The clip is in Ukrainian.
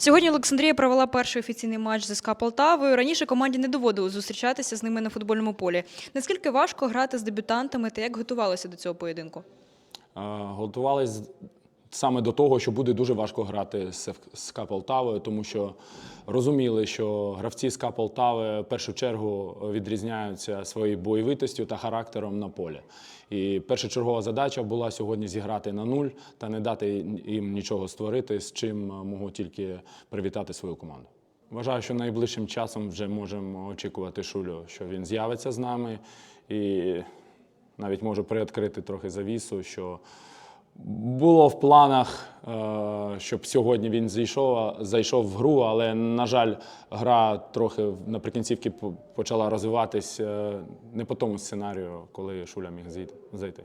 Сьогодні Олександрія провела перший офіційний матч з СК Полтавою. Раніше команді не доводилось зустрічатися з ними на футбольному полі. Наскільки важко грати з дебютантами та як готувалися до цього поєдинку? Готувались саме до того, що буде дуже важко грати з СК Полтавою, тому що розуміли, що гравці СК Полтави в першу чергу відрізняються своєю бойовитостю та характером на полі. І першочергова задача була сьогодні зіграти на нуль та не дати їм нічого створити, з чим можу тільки привітати свою команду. Вважаю, що найближчим часом вже можемо очікувати Шулю, що він з'явиться з нами і навіть можу приоткрити трохи завісу, що було в планах, е, щоб сьогодні він зійшов, зайшов в гру, але, на жаль, гра трохи наприкінцівки по- почала розвиватись е, не по тому сценарію, коли Шуля міг зійти-.